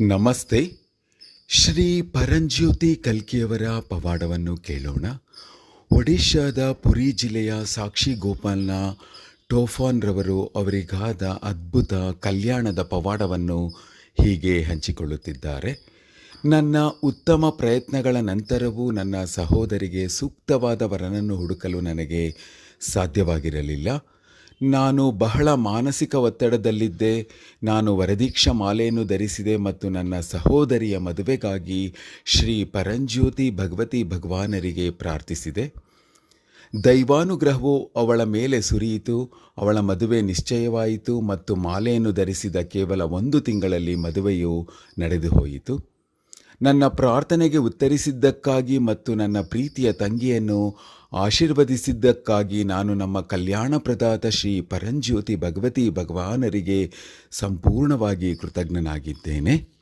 ನಮಸ್ತೆ. ಶ್ರೀ ಪರಂಜ್ಯೋತಿ ಕಲ್ಕಿಯವರ ಪವಾಡವನ್ನು ಕೇಳೋಣ. ಒಡಿಶಾದ ಪುರಿ ಜಿಲ್ಲೆಯ ಸಾಕ್ಷಿ ಗೋಪಾಲ್ನ ಟೋಫಾನ್ರವರು ಅವರಿಗಾದ ಅದ್ಭುತ ಕಲ್ಯಾಣದ ಪವಾಡವನ್ನು ಹೀಗೆ ಹಂಚಿಕೊಳ್ಳುತ್ತಿದ್ದಾರೆ. ನನ್ನ ಉತ್ತಮ ಪ್ರಯತ್ನಗಳ ನಂತರವೂ ನನ್ನ ಸಹೋದರಿಗೆ ಸೂಕ್ತವಾದ ವರನನ್ನು ಹುಡುಕಲು ನನಗೆ ಸಾಧ್ಯವಾಗಿರಲಿಲ್ಲ. ನಾನು ಬಹಳ ಮಾನಸಿಕ ಒತ್ತಡದಲ್ಲಿದ್ದೆ. ನಾನು ವರದೀಕ್ಷ ಮಾಲೆಯನ್ನು ಧರಿಸಿದೆ ಮತ್ತು ನನ್ನ ಸಹೋದರಿಯ ಮದುವೆಗಾಗಿ ಶ್ರೀ ಪರಂಜ್ಯೋತಿ ಭಗವತಿ ಭಗವಾನರಿಗೆ ಪ್ರಾರ್ಥಿಸಿದೆ. ದೈವಾನುಗ್ರಹವು ಅವಳ ಮೇಲೆ ಸುರಿಯಿತು, ಅವಳ ಮದುವೆ ನಿಶ್ಚಯವಾಯಿತು ಮತ್ತು ಮಾಲೆಯನ್ನು ಧರಿಸಿದ ಕೇವಲ ಒಂದು ತಿಂಗಳಲ್ಲಿ ಮದುವೆಯು ನಡೆದು ಹೋಯಿತು ನನ್ನ ಪ್ರಾರ್ಥನೆಗೆ ಉತ್ತರಿಸಿದ್ದಕ್ಕಾಗಿ ಮತ್ತು ನನ್ನ ಪ್ರೀತಿಯ ತಂಗಿಯನ್ನು ಆಶೀರ್ವದಿಸಿದ್ದಕ್ಕಾಗಿ ನಾನು ನಮ್ಮ ಕಲ್ಯಾಣ ಪ್ರದಾತ ಶ್ರೀ ಪರಂಜ್ಯೋತಿ ಭಗವತಿ ಭಗವಾನರಿಗೆ ಸಂಪೂರ್ಣವಾಗಿ ಕೃತಜ್ಞನಾಗಿದ್ದೇನೆ.